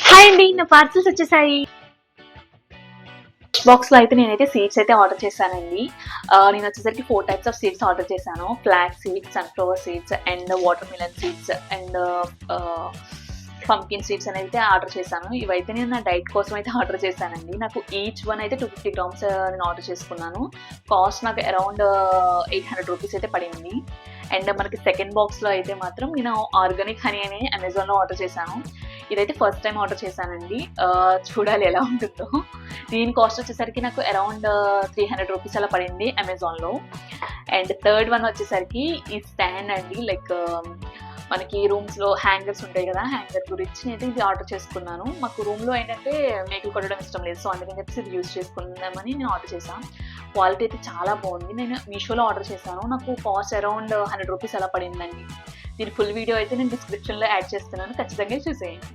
Hi అండి నా parcels వచ్చేసాయి. బాక్స్లో అయితే నేనైతే సీడ్స్ అయితే ఆర్డర్ చేశానండి. నేను వచ్చేసరికి four types of seeds order చేశాను. Flax seeds sunflower seeds and watermelon seeds and pumpkin seeds అని అయితే ఆర్డర్ చేశాను. ఇవైతే నేను నా డైట్ కోసం అయితే ఆర్డర్ చేశానండి. నాకు ఈచ్ వన్ అయితే టూ ఫిఫ్టీ గ్రామ్స్ నేను ఆర్డర్ చేసుకున్నాను. కాస్ట్ నాకు అరౌండ్ ఎయిట్ హండ్రెడ్ రూపీస్ అయితే పడింది. అండ్ మనకి సెకండ్ బాక్స్లో అయితే మాత్రం నేను ఆర్గానిక్ హనీ అని అమెజాన్లో ఆర్డర్ చేశాను. ఇదైతే ఫస్ట్ టైం ఆర్డర్ చేశానండి. చూడాలి ఎలా ఉంటుందో. దీని కాస్ట్ వచ్చేసరికి నాకు అరౌండ్ త్రీ హండ్రెడ్ రూపీస్ అలా పడింది అమెజాన్లో అండ్ థర్డ్ వన్ వచ్చేసరికి ఈ స్టాండ్ అండి. లైక్ మనకి రూమ్స్లో హ్యాంగర్స్ ఉంటాయి కదా హ్యాంగర్ గురించి నేను ఇది ఆర్డర్ చేసుకున్నాను. మాకు రూమ్లో ఏంటంటే మేకులు కొట్టడం ఇష్టం లేదు. సో అందుకని చెప్పేసి ఇది యూస్ చేసుకుందామని నేను ఆర్డర్ చేశాను క్వాలిటీ అయితే చాలా బాగుంది. నేను మీషోలో ఆర్డర్ చేశాను. నాకు కాస్ట్ అరౌండ్ హండ్రెడ్ రూపీస్ అలా పడిందండి. దీని ఫుల్ వీడియో అయితే నేను డిస్క్రిప్షన్లో యాడ్ చేస్తున్నాను. ఖచ్చితంగా చూసేయండి.